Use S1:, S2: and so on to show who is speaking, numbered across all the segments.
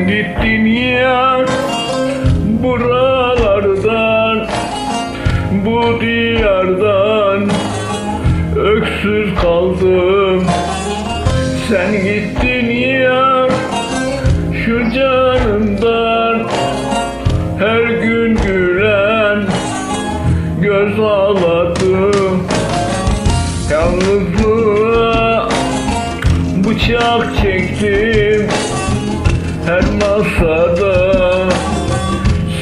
S1: sen gittin ya buralardan bu diyardan. Öksüz kaldım sen gittin ya şu canımdan. Her gün gülen göz ağladım. Yalnızlığa bıçak çektim. Her masada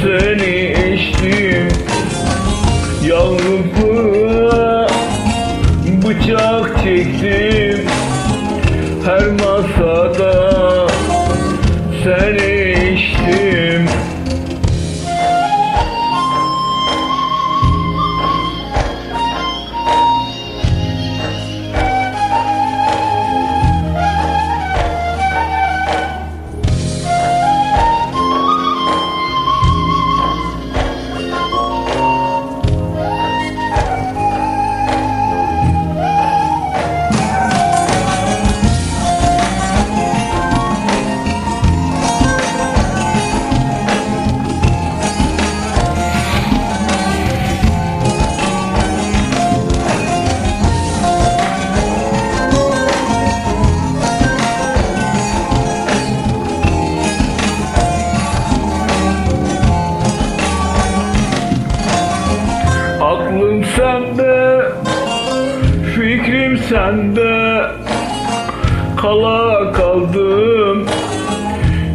S1: Seni içtim Yalnızlığa bıçak çektim. Her masada seni içtim Aklım sende Fikrim sende. Kala kaldım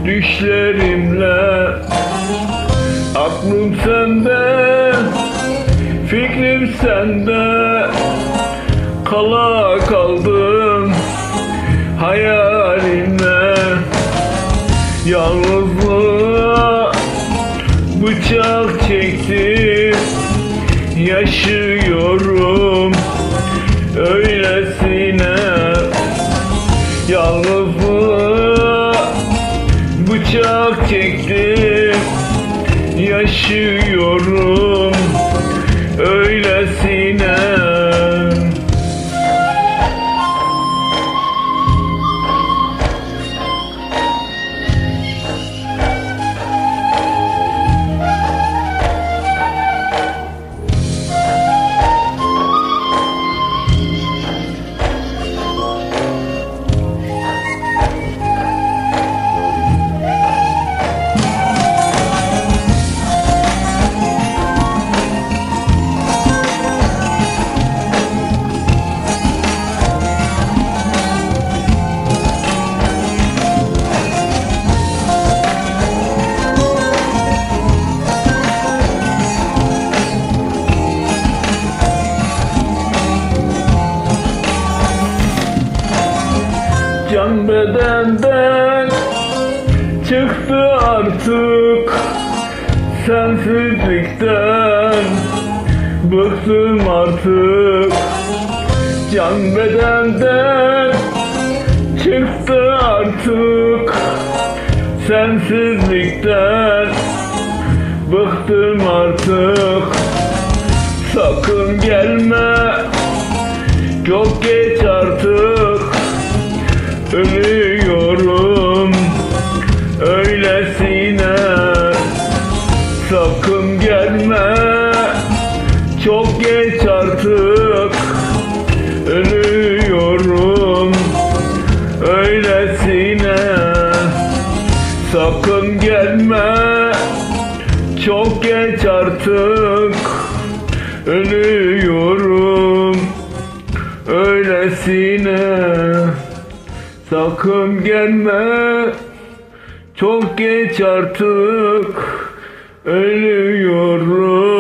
S1: Düşlerimle. Aklım sende Fikrim sende. Kala kaldım Hayalimle. Yalnızlığa Bıçak çektim Yaşıyorum. Öylesine Yalnızlığa bıçak çektim. Yaşıyorum. Öylesine Can bedenden çıktı artık. Sensizlikten bıktım artık. Can bedenden çıktı artık. Sensizlikten bıktım artık artık Ölüyorum. Öylesine Sakın gelme. Çok geç artık Ölüyorum